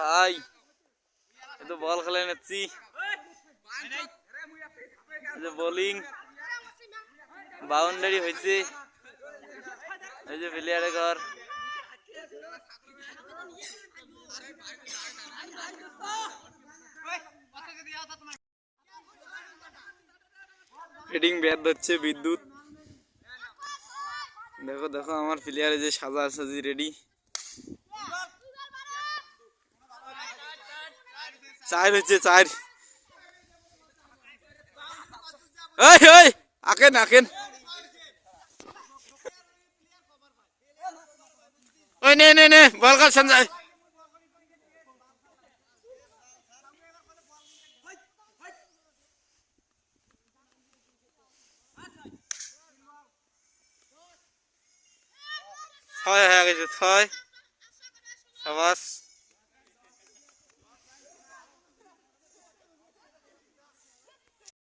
ভাই, এ তো বল খেলে নিচ্ছি বোলিং বাউন্ডারি হয়েছে এই যে প্লেয়ারের ঘর। হেডিং ব্যাট হচ্ছে বিদ্যুৎ। দেখো দেখো, আমার প্লেয়ারে যে সাজা সাজি রেডি চার হচ্ছে চার এই এই, আকেন আকেন। ওই নে নে নে, বল কাল সঞ্জয়। ছয় হয়ে গেছে, ছয়।